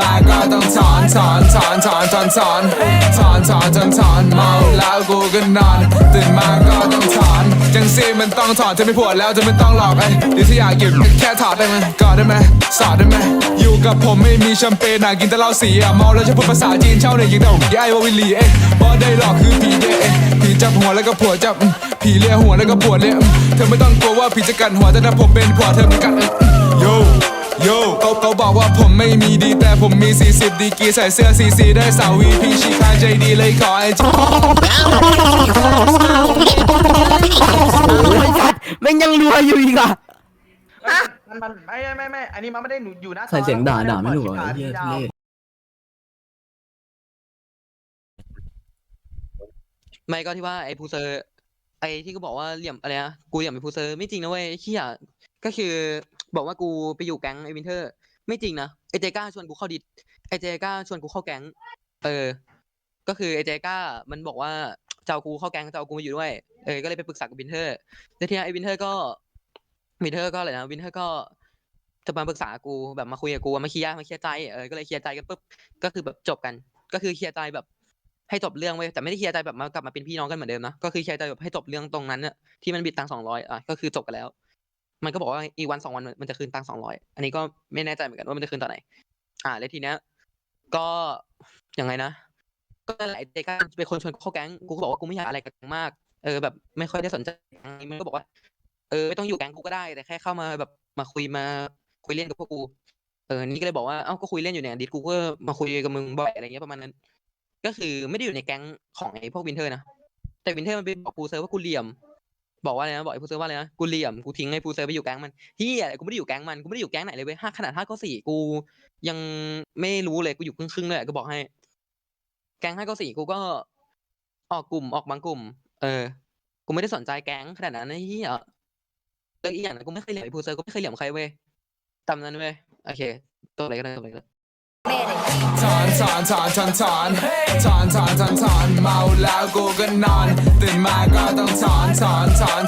มาก็ต้องถอนถอนถอนถอนถอนถอนถอนถอนถอนถอนเมาแล้วกูก็นอน ตื่นมาก็ต้องถอนจังซีมันต้องถอนจะไม่ปวดแล้วจะไม่ต้องหลอกไอ้หรือถ้าอยากหยุดแค่ถอดได้ไหมกอดได้ไหมสอดได้ไหม กับผมไม่มีแชมเปญน่ะกินแต่เหล้าสีอะเมาแล้วจะพูดภาษาจีนเช่าเนี่ยยิงแต่ผมย้ายว่าวิลลีเอ้บอได้หลอกคือผีเด้เอ้ผีจับหัวแล้วก็ผัวจับผีเลียหัวแล้วก็ปวดเลยอืมเธอไม่ต้องกลัวว่าผีจะกัดหัวแต่ถ้าผมเป็นผัวเธอมันกัดโยโยเขาเขาบอกว่าผมไม่มีดีแต่ผมมี 40 ดีกีใส่เสื้อซีซีได้สาววีพีชีคาใจดีเลยขอไอจีแม่งยังรัวอยู่อีกอะ มันมันไม่ไม่ไม่ไม่อันนี้มันไม่ได้หนูอยู่นะใส่เสียงด่าด่าไม่ถูกเหอะไอ้เหี้ยทุเรศไม่ก็ที่ว่าไอ้พูเซอร์ ไอ้ที่กูบอกว่าเหลี่ยมอะไรนะกูเหลี่ยมไอ้พูเซอร์ไม่จริงนะเว้ยไอ้เหี้ยก็คือบอกว่ากูไปอยู่แก๊งไอ้วินเทอร์ ไม่จริงนะไอ้เจก้าชวนกูเข้าดิสไอ้เจก้าชวนกูเข้าแก๊ง เออ ก็คือไอ้เจก้ามันบอกว่าจะเอากูเข้าแก๊งจะเอากูมาอยู่ด้วย เออ ก็เลยไปปรึกษากับวินเทอร์แล้วทีนี้ไอ้วินเทอร์ก็ วินเทอร์ก็อะไรนะวินเทอร์ก็จะมาปรึกษากูแบบมาคุยกับกูมาเคลียร์มาเคลียร์ใจเออก็เลยเคลียร์ใจกันปุ๊บก็คือแบบจบกัน ก็คือเคลียร์ใจแบบ ให้จบเรื่องไว้แต่ไม่ได้เคลียร์ใจแบบมากลับมาเป็นพี่น้องกันเหมือนเดิมนะก็คือเคลียร์ใจแบบให้จบเรื่องตรงนั้นน่ะที่มันบิดตังสองร้อยอะก็คือจบกันแล้ว มันก็บอกว่าอีกวันสองวันมันจะคืนตังสองร้อยอันนี้ก็ไม่แน่ใจเหมือนกันว่ามันจะคืนตอนไหน อ่าแล้วทีเนี้ยก็ยังไงนะก็หละไอ้เจก้าเป็นคนชวนเข้าแก๊งกูก็บอกว่ากูไม่อยากอะไรกับแก๊งมากเออแบบไม่ค่อยได้สนใจมันก็บอกว่า เออไม่ต้องอยู่แก๊งกูก็ได้แต่แค่เข้ามาแบบมาคุยมาคุยเล่นกับพวกกูเออนี่ก็เลยบอกว่าเอ้าก็คุยเล่นอยู่เนี่ยดิสกูก็มาคุยกับมึงบ่อยอะไรเงี้ยประมาณนั้น ก็คือไม่ได้อยู่ในแก๊งของไอ้พวกวินเทอร์นะแต่วินเทอร์มันไปบอกพูเซอร์ว่ากูเหลี่ยม บอกว่าอะไรนะบอกไอ้พูเซอร์ว่าอะไรนะกูเหลี่ยมกูทิ้งไอ้พูเซอร์ไปอยู่แก๊งมันเฮียกูไม่ได้อยู่แก๊งมันกูไม่ได้อยู่แก๊งไหนเลยเว้ยห้าขนาดห้าก็สี่กู ยังไม่รู้เลยกูอยู่ครึ่งครึ่งๆเลยก็บอกให้ แก๊งห้าก็สี่กูก็ ออกกลุ่มออกบางกลุ่ม เออ กูไม่ได้สนใจแก๊งขนาดนั้นไอ้เฮีย แล้วอีกอย่างนะกูไม่เคยเหลี่ยมไอ้พูเซอร์กูไม่เคยเหลี่ยมใครเว้ยตามนั้นเว้ยโอเค ตัวอะไรก็ได้ตัวอะไรก็ได้ถอนถอนถอนถอนถอนถอนถอนถอนถอนเมาแล้วกูก็นอน ตื่นมาก็ต้องถอนถอนถอน